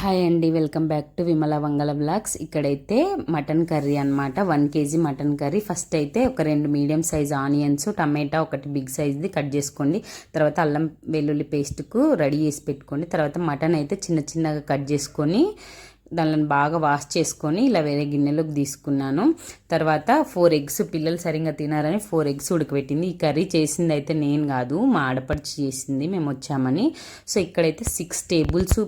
Hi అండి welcome back to Vimala Vangala blogs ఇక్కడైతే mutton curry అన్నమాట. One KG mutton curry. First అయితే ఒక రెండు మీడియం సైజ్ ఆనియన్స్ టమాటా ఒకటి బిగ్ సైజ్ది కట్ చేసుకోండి. తర్వాత అల్లం వెల్లుల్లి పేస్ట్కు రెడీ చేసి పెట్టుకోండి. తర్వాత మటన్ అయితే చిన్న చిన్నగా కట్ చేసుకొని దానిని బాగా వాష్ చేసుకొని ఇలా వేరే గిన్నెలోకి తీసుకున్నాను. తర్వాత ఫోర్ ఎగ్స్ పిల్లలు సరిగ్గా తినారని ఫోర్ ఎగ్స్ ఉడకబెట్టింది. ఈ కర్రీ చేసింది అయితే నేను కాదు మా ఆడపడిచి చేసింది మేము వచ్చామని. సో ఇక్కడైతే six tables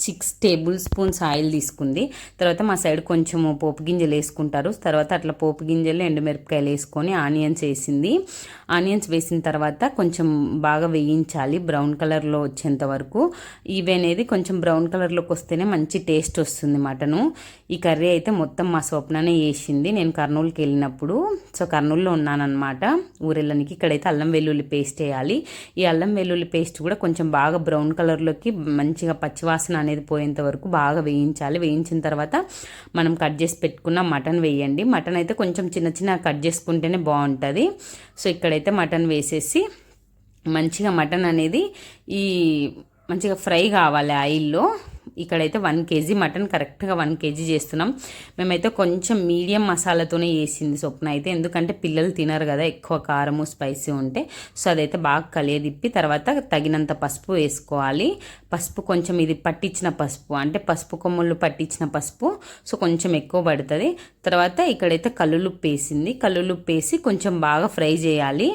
six tablespoons oil తీసుకుంది. తర్వాత మా సైడ్ కొంచెం పోపు గింజలు వేసుకుంటారు. తర్వాత అట్లా పోపు గింజలు ఎండుమిరపకాయలు వేసుకొని ఆనియన్స్ వేసింది. ఆనియన్స్ వేసిన తర్వాత కొంచెం బాగా వేయించాలి. బ్రౌన్ కలర్లో వచ్చేంత వరకు. ఇవి అనేది కొంచెం బ్రౌన్ కలర్లోకి వస్తేనే మంచి టేస్ట్ వస్తుంది మటను. ఈ కర్రీ అయితే మొత్తం మా స్వప్ననే వేసింది నేను కర్నూలుకి వెళ్ళినప్పుడు సో కర్నూలులో ఉన్నానన్నమాట. ఊరెళ్ళనికి ఇక్కడైతే అల్లం వెల్లుల్లి పేస్ట్ వేయాలి. ఈ అల్లం వెల్లుల్లి పేస్ట్ కూడా కొంచెం బాగా బ్రౌన్ కలర్లోకి మంచిగా పచ్చివాసన అనేది పోయేంత వరకు బాగా వేయించాలి. వేయించిన తర్వాత మనం కట్ చేసి పెట్టుకున్న మటన్ వేయండి. మటన్ అయితే కొంచెం చిన్న చిన్న కట్ చేసుకుంటేనే బాగుంటుంది. సో ఇక్కడైతే మటన్ వేసేసి మంచిగా మటన్ అనేది ఈ మంచిగా ఫ్రై కావాలి ఆయిల్లో. ఇక్కడైతే వన్ కేజీ మటన్ కరెక్ట్గా వన్ కేజీ చేస్తున్నాం. మేమైతే కొంచెం మీడియం మసాలాతోనే వేసింది స్వప్న అయితే. ఎందుకంటే పిల్లలు తినరు కదా ఎక్కువ కారము స్పైసీ ఉంటే. సో అదైతే బాగా కలియదిప్పి తర్వాత తగినంత పసుపు వేసుకోవాలి. పసుపు కొంచెం ఇది పట్టించిన పసుపు అంటే పసుపు కొమ్ములు పట్టించిన పసుపు. సో కొంచెం ఎక్కువ పడుతుంది. తర్వాత ఇక్కడైతే కల్లులుప్పు వేసింది. కల్లులుప్పు వేసి కొంచెం బాగా ఫ్రై చేయాలి.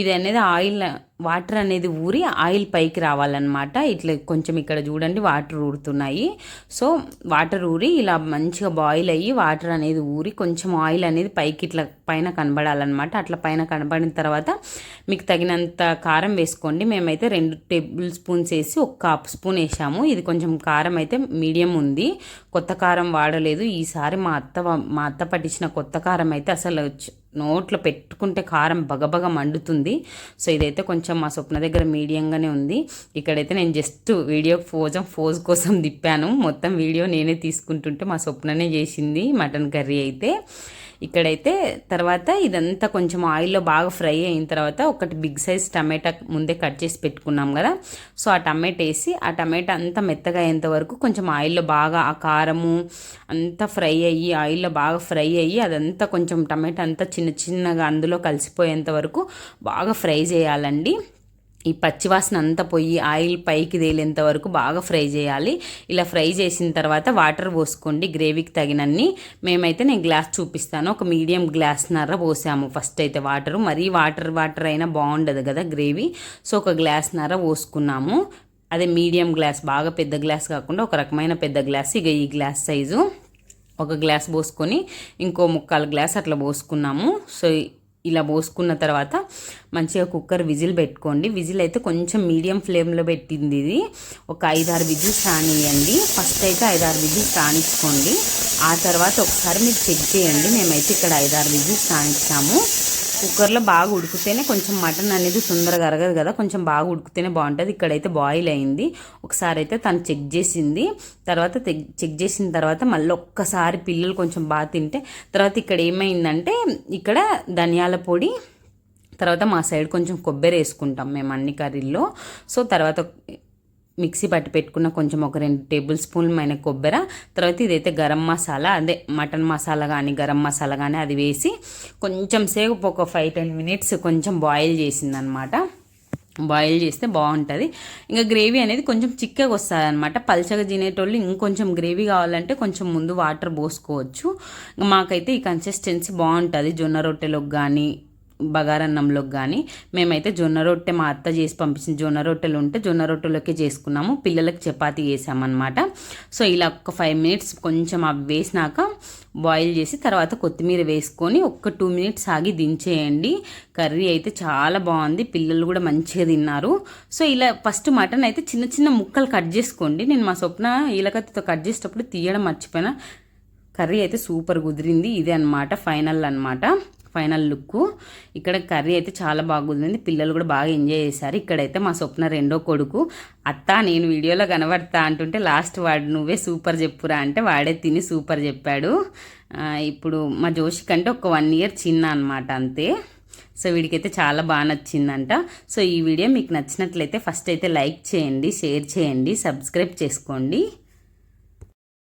ఇది అనేది ఆయిల్ వాటర్ అనేది ఊరి ఆయిల్ పైకి రావాలన్నమాట. ఇట్లా కొంచెం ఇక్కడ చూడండి వాటర్ ఉంటున్నాయి సో వాటర్ ఊరి ఇలా మంచిగా బాయిల్ అయ్యి వాటర్ అనేది ఊరి కొంచెం ఆయిల్ అనేది పైకి ఇట్లా పైన కనబడాలన్నమాట. అట్లా పైన కనబడిన తర్వాత మీకు తగినంత కారం వేసుకోండి. మేమైతే రెండు టేబుల్ స్పూన్స్ వేసి ఒక హాఫ్ స్పూన్ వేసాము. ఇది కొంచెం కారం అయితే మీడియం ఉంది. కొత్త కారం వాడలేదు. ఈసారి మా అత్త మా అత్త పట్టించిన కొత్త కారం అయితే అసలు నోట్లో పెట్టుకుంటే కారం బగబగ మండుతుంది. సో ఇదైతే కొంచెం మా స్వప్న దగ్గర మీడియంగానే ఉంది. ఇక్కడైతే నేను జస్ట్ వీడియో ఫోజం ఫోజ్ కోసం తిప్పాను. మొత్తం వీడియో నేనే తీసుకుంటుంటే మా స్వప్ననే చేసింది మటన్ కర్రీ అయితే. ఇక్కడైతే తర్వాత ఇదంతా కొంచెం ఆయిల్లో బాగా ఫ్రై అయిన తర్వాత ఒకటి బిగ్ సైజ్ టమాటా ముందే కట్ చేసి పెట్టుకున్నాం కదా. సో ఆ టమాటా వేసి ఆ టమాటా అంతా మెత్తగా అయ్యేంత వరకు కొంచెం ఆయిల్లో బాగా ఆ కారము అంతా ఫ్రై అయ్యి ఆయిల్లో బాగా ఫ్రై అయ్యి అదంతా కొంచెం టమాటా అంతా చిన్న చిన్నగా అందులో కలిసిపోయేంత వరకు బాగా ఫ్రై చేయాలండి. ఈ పచ్చివాసన అంతా పోయి ఆయిల్ పైకి తేలేంత వరకు బాగా ఫ్రై చేయాలి. ఇలా ఫ్రై చేసిన తర్వాత వాటర్ పోసుకోండి. గ్రేవీకి తగినన్ని మేమైతే నేను గ్లాస్ చూపిస్తాను. ఒక మీడియం గ్లాస్ నర్ర పోసాము ఫస్ట్ అయితే వాటర్. మరీ వాటర్ వాటర్ అయినా బాగుండదు కదా గ్రేవీ. సో ఒక గ్లాస్ నర్ర పోసుకున్నాము. అదే మీడియం గ్లాస్ బాగా పెద్ద గ్లాస్ కాకుండా ఒక రకమైన పెద్ద గ్లాస్. ఇక ఈ గ్లాస్ సైజు ఒక గ్లాస్ పోసుకొని ఇంకో ముక్కాలు గ్లాస్ అట్లా పోసుకున్నాము. సో ఇలా పోసుకున్న తర్వాత మంచిగా కుక్కర్ విజిల్ పెట్టుకోండి. విజిల్ అయితే కొంచెం మీడియం ఫ్లేమ్లో పెట్టింది ఇది. ఒక ఐదారు విజిల్స్ రానియండి. ఫస్ట్ అయితే ఐదారు విజిల్స్ రాణించుకోండి ఆ తర్వాత ఒకసారి మీరు చెక్ చేయండి. మేమైతే ఇక్కడ ఐదారు విజిల్స్ రాణించాము కుక్కర్లో బాగా ఉడికితేనే కొంచెం మటన్ అనేది తొందరగా అరగదు కదా కొంచెం బాగా ఉడికితేనే బాగుంటుంది. ఇక్కడైతే బాయిల్ అయింది. ఒకసారి అయితే తను చెక్ చేసింది. తర్వాత చెక్ చేసిన తర్వాత మళ్ళీ ఒక్కసారి పిల్లలు కొంచెం బాగా తింటే తర్వాత ఇక్కడ ఏమైందంటే ఇక్కడ ధనియాల పొడి తర్వాత మా సైడ్ కొంచెం కొబ్బరి వేసుకుంటాం మేము అన్ని కర్రీల్లో. సో తర్వాత మిక్సీ పట్టి పెట్టుకున్న కొంచెం ఒక రెండు టేబుల్ స్పూన్ మైన కొబ్బరి తర్వాత ఇదైతే గరం మసాలా అదే మటన్ మసాలా కానీ గరం మసాలా కానీ అది వేసి కొంచెం సేపు ఒక ఫైవ్ టెన్ మినిట్స్ కొంచెం బాయిల్ చేసిందనమాట. బాయిల్ చేస్తే బాగుంటుంది. ఇంకా గ్రేవీ అనేది కొంచెం చిక్కగా వస్తుంది అనమాట పల్చగా తినేటోళ్ళు ఇంకొంచెం గ్రేవీ కావాలంటే కొంచెం ముందు వాటర్ పోసుకోవచ్చు. మాకైతే ఈ కన్సిస్టెన్సీ బాగుంటుంది. జొన్న రొట్టెలకు కానీ బగారన్నంలోకి కానీ మేమైతే జొన్న రొట్టె మా అత్త చేసి పంపించిన జొన్న రొట్టెలు ఉంటే జొన్న రొట్టెలోకి చేసుకున్నాము. పిల్లలకి చపాతి చేసామన్నమాట. సో ఇలా ఒక ఫైవ్ మినిట్స్ కొంచెం అవి వేసినాక బాయిల్ చేసి తర్వాత కొత్తిమీర వేసుకొని ఒక్క టూ మినిట్స్ ఆగి దించేయండి. కర్రీ అయితే చాలా బాగుంది. పిల్లలు కూడా మంచిగా తిన్నారు. సో ఇలా ఫస్ట్ మటన్ అయితే చిన్న చిన్న ముక్కలు కట్ చేసుకోండి. నేను మా స్వప్న ఈలకత్తితో కట్ చేసేటప్పుడు తీయడం మర్చిపోయినా. కర్రీ అయితే సూపర్ కుదిరింది. ఇదే అనమాట ఫైనల్ అనమాట ఫైనల్ లుక్ ఇక్కడ కర్రీ అయితే చాలా బాగుంది. పిల్లలు కూడా బాగా ఎంజాయ్ చేశారు. ఇక్కడైతే మా స్వప్న రెండో కొడుకు. అత్త నేను వీడియోలో కనబడతా అంటుంటే లాస్ట్ వాడు నువ్వే సూపర్ చెప్పురా అంటే వాడే తిని సూపర్ చెప్పాడు. ఇప్పుడు మా జోషి కంటే ఒక వన్ ఇయర్ చిన్న అనమాట అంతే. సో వీడికైతే చాలా బాగా నచ్చిందంట. సో ఈ వీడియో మీకు నచ్చినట్లయితే ఫస్ట్ అయితే లైక్ చేయండి షేర్ చేయండి సబ్స్క్రైబ్ చేసుకోండి.